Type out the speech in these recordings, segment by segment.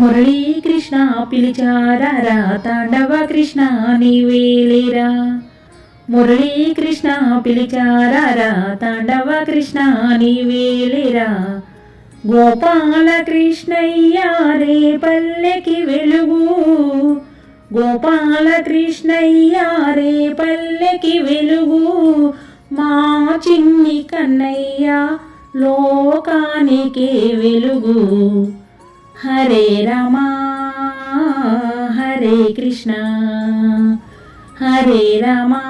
మురళీ కృష్ణ పిలిచారారా తాండవ కృష్ణ నీవేలేరా మురళీ కృష్ణ పిలిచారారా తాండవ కృష్ణ నీవేలేరా గోపాల కృష్ణయ్య రే పల్లెకి వెలుగు. గోపాల కృష్ణయ్య రే పల్లెకి వెలుగు. మా చిన్ని కన్నయ్య లోకానికి వెలుగు. హరే రమా హరే కృష్ణ హరే రమా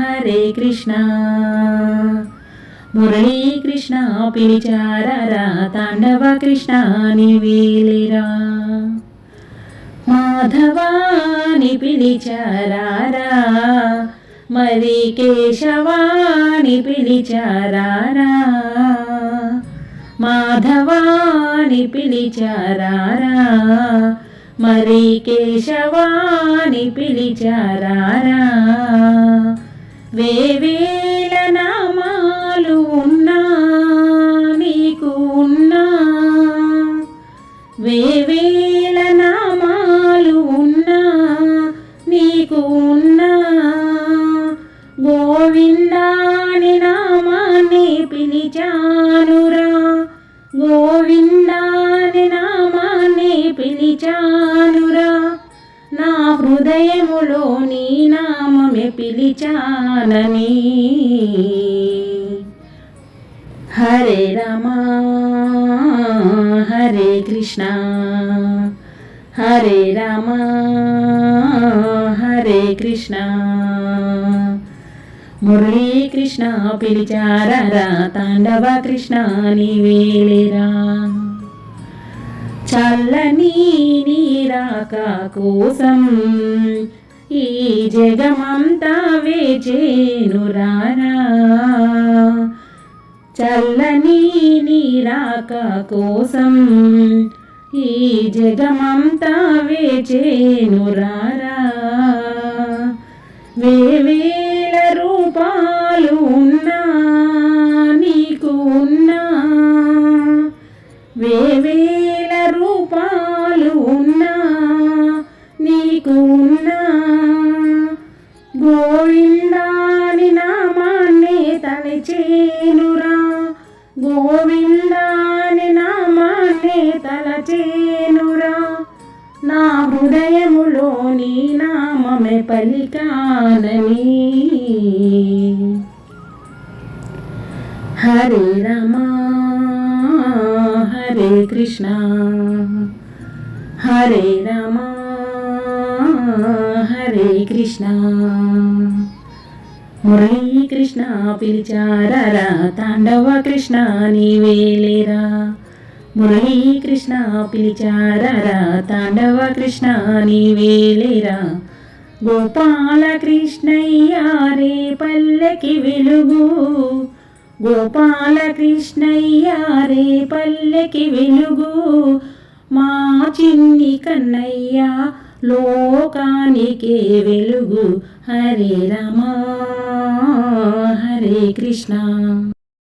హరే కృష్ణ. మురళీకృష్ణ పిలిచారరా తాండవ కృష్ణ నివేలిరా. మాధవాని పిలిచారారా మరి కేశవాని మాధవా మాధవాని పిలిచారారా? మరి కేశవాని పిలిచారారా? వేవేల నామాలు ఉన్నా నీకు ఉన్నా. వేవేల నామాలు ఉన్నా నీకు ఉన్నా. గోవిందాని నామాన్ని పిలిచానురా. గోవిందాని నామాన్ని పిలిచానురా. నా హృదయములో నీ నామమే పిలిచానని. హరే రామా హరే కృష్ణ హరే రామా హరే కృష్ణ. మురళీకృష్ణ పిలిచారరా తాండవ కృష్ణ నీవేలేరా చల్లని నీరాక కోసం ఈ జగమంతా వేచేను రారా చల్లని నీరాక కోసం ఈ జగమంతా వేచేను రారా వే నీకు ఉన్నా గోవిందాని నామాన్ని తలచేనురా గోవిందాని నామాన్ని తలచేనురా నా హృదయములో నీ నామమే పలికానని హరే రమా హరే కృష్ణ హరే రమా. హరే కృష్ణ. మురళీ కృష్ణ పిలిచారరా? తాండవ కృష్ణ నీవేలేరా మురళీ కృష్ణ పిలిచారరా? తాండవ కృష్ణ నీవేలేరా గోపాల కృష్ణయ్య రే పల్లకి వెలుగు. గోపాల కృష్ణయ్య రే పల్లకి వెలుగు. మా చిన్ని కన్నయ్య లోకానికే వెలుగు. హరే రమా హరే కృష్ణ.